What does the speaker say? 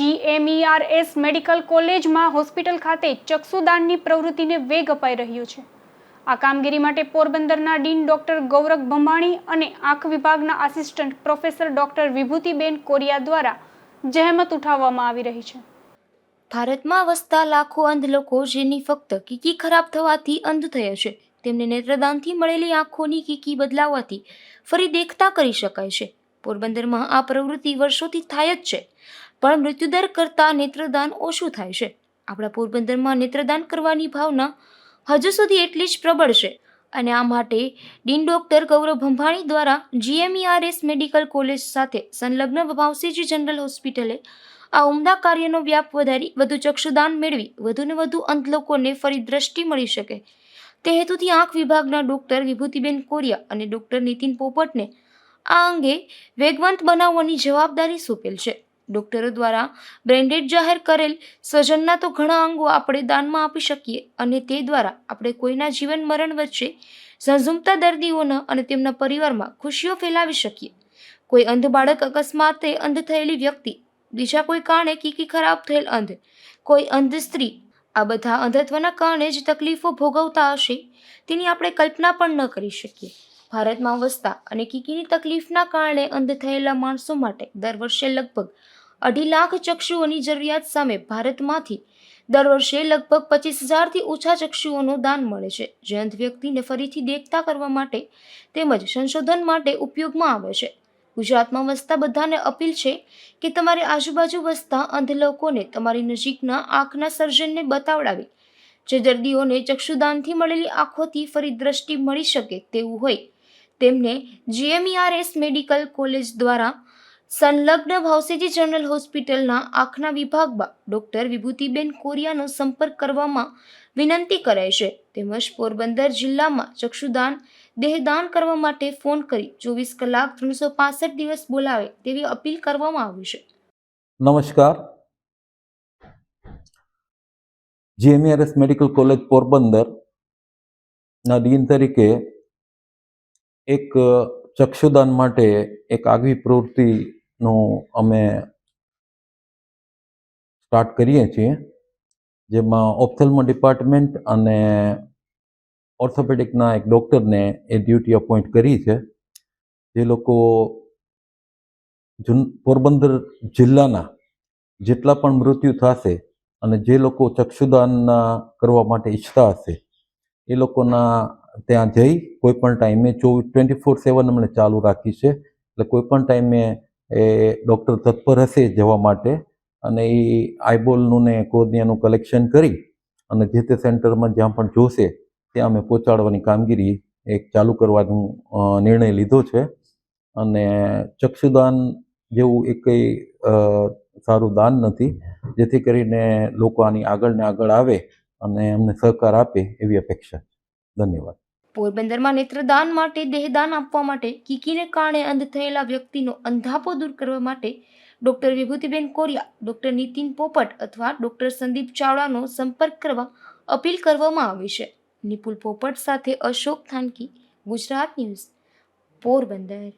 GMERS medical કોલેજમાં hospital ખાતે ચક્ષુદાનની પ્રવૃત્તિને વેગ અપાઈ રહ્યો છે. આ કામગીરી માટે પોરબંદરના ડીન ડોક્ટર ગૌરવ ભંભાણી અને આંખ વિભાગના assistant professor doctor Vibhutiben Koriya દ્વારા જહેમત ઉઠાવવામાં આવી રહી છે. ભારતમાં વસતા લાખો અંધ લોકો જેની ફક્ત કીકી ખરાબ થવાથી અંધ થયા છે, તેમને નેત્રદાનથી મળેલી આંખોની કીકી બદલાવવાથી ફરી દેખતા કરી શકાય છે. પોરબંદરમાં આ પ્રવૃત્તિ વર્ષોથી થાય જ છે. પણ મૃત્યુદર કરતાં નેત્રદાન ઓછું થાય છે. આપણા પોરબંદરમાં નેત્રદાન કરવાની ભાવના હજુ સુધી એટલી જ પ્રબળ છે અને આ માટે ડીન ડોક્ટર ગૌરવ ભંભાણી દ્વારા જીએમઈઆરએસ મેડિકલ કોલેજ સાથે સંલગ્ન ભાવસીજી જનરલ હોસ્પિટલે આ ઉમદા કાર્યનો વ્યાપ વધારી વધુ ચક્ષુદાન મેળવી વધુને વધુ અંધ લોકોને ફરી દ્રષ્ટિ મળી શકે. તે હેતુથી આંખ વિભાગના ડોક્ટર વિભૂતિબેન કોરિયા અને ડોક્ટર નીતિન પોપટને આ અંગે વેગવંત બનાવવાની જવાબદારી સોંપેલ છે. ડોક્ટરો દ્વારા બ્રેન્ડેડ જાહેર કરેલ સ્વજનના તો ઘણા અંગો આપણે દાનમાં આપી શકીએ અને તે દ્વારા આપણે કોઈના જીવન મરણ વચ્ચે ઝંઝુમતા દર્દીઓના અને તેમના પરિવારમાં ખુશીઓ ફેલાવી શકીએ. કોઈ અંધ બાળક અકસ્માતે અંધ થયેલી વ્યક્તિ, બીજા કોઈ કારણે કીકી ખરાબ થયેલ અંધ, કોઈ અંધ સ્ત્રી, આ બધા અંધત્વના કારણે જ તકલીફો ભોગવતા હશે તેની આપણે કલ્પના પણ ન કરી શકીએ. ભારતમાં વસતા અને કીકીની તકલીફના કારણે અંધ થયેલા માણસો માટે દર વર્ષે લગભગ અઢી લાખ ચક્ષુઓની જરૂરિયાત સામે ભારતમાંથી દર વર્ષે લગભગ પચીસ હજારથી ઓછા ચક્ષુઓનું દાન મળે છે. જે અંધ વ્યક્તિને ફરીથી દેખતા કરવા માટે તેમજ સંશોધન માટે ઉપયોગમાં આવે છે. ગુજરાતમાં વસતા બધાને અપીલ છે કે તમારી આજુબાજુ વસતા અંધ લોકોને તમારી નજીકના આંખના સર્જનને બતાવડાવી. જે દર્દીઓને ચક્ષુદાનથી મળેલી આંખોથી ફરી દ્રષ્ટિ મળી શકે તેવું હોય. તેમને જીએમઈઆરએસ મેડિકલ કોલેજ દ્વારા સંલગ્ન ભાવસેજી જનરલ હોસ્પિટલના આંખના વિભાગમાં ડોક્ટર વિભૂતિબેન કોરિયાનો સંપર્ક કરવામાં વિનંતી કરાય છે. તેમજ પોરબંદર જિલ્લામાં ચક્ષુદાન, દેહદાન કરવા માટે ફોન કરી ચોવીસ કલાક ત્રણસો દિવસ બોલાવે તેવી અપીલ કરવામાં આવી છે. નમસ્કાર. જીએમઆરએસ મેડિકલ કોલેજ પોરબંદર ના ડીન તરીકે એક ચક્ષુદાન માટે એક આગવી પ્રવૃત્તિનું અમે સ્ટાર્ટ કરીએ છીએ, જેમાં ઓપ્થેલ્મો ડિપાર્ટમેન્ટ અને ઓર્થોપેડિકના એક ડૉક્ટરને એ ડ્યુટી અપોઇન્ટ કરી છે. જે લોકો જૂન, પોરબંદર જિલ્લાના જેટલા પણ મૃત્યુ થશે અને જે લોકો ચક્ષુદાન કરવા માટે ઈચ્છતા હશે, એ લોકોના ત્યાં જઈ કોઈ પણ ટાઈમે ચોવીસ ટ્વેન્ટી ફોર સેવન અમને ચાલુ રાખી છે. એટલે કોઈ પણ ટાઈમે એ ડૉક્ટર તત્પર હશે જવા માટે. અને એ આઈબોલનું ને કોર્નિયાનું કલેક્શન કરી અને જે તે સેન્ટરમાં જ્યાં પણ જોશે ત્યાં અમે પહોંચાડવાની કામગીરી એક ચાલુ કરવાનું નિર્ણય લીધો છે. અને ચક્ષુદાન જેવું એક કંઈ સારું દાન નથી. જેથી કરીને લોકો આની આગળ ને આગળ આવે અને અમને સહકાર આપે એવી અપેક્ષા છે. ધન્યવાદ. પોરબંદરમાં નેત્રદાન માટે દેહદાન આપવા માટે કીકીને કારણે અંધ થયેલા વ્યક્તિનો અંધાપો દૂર કરવા માટે ડોક્ટર વિભૂતિબેન કોરિયા, ડોક્ટર નીતિન પોપટ અથવા ડોક્ટર સંદીપ ચાવડાનો સંપર્ક કરવા અપીલ કરવામાં આવી છે. નિપુલ પોપટ સાથે અશોક થાનકી, ગુજરાત ન્યૂઝ, પોરબંદર.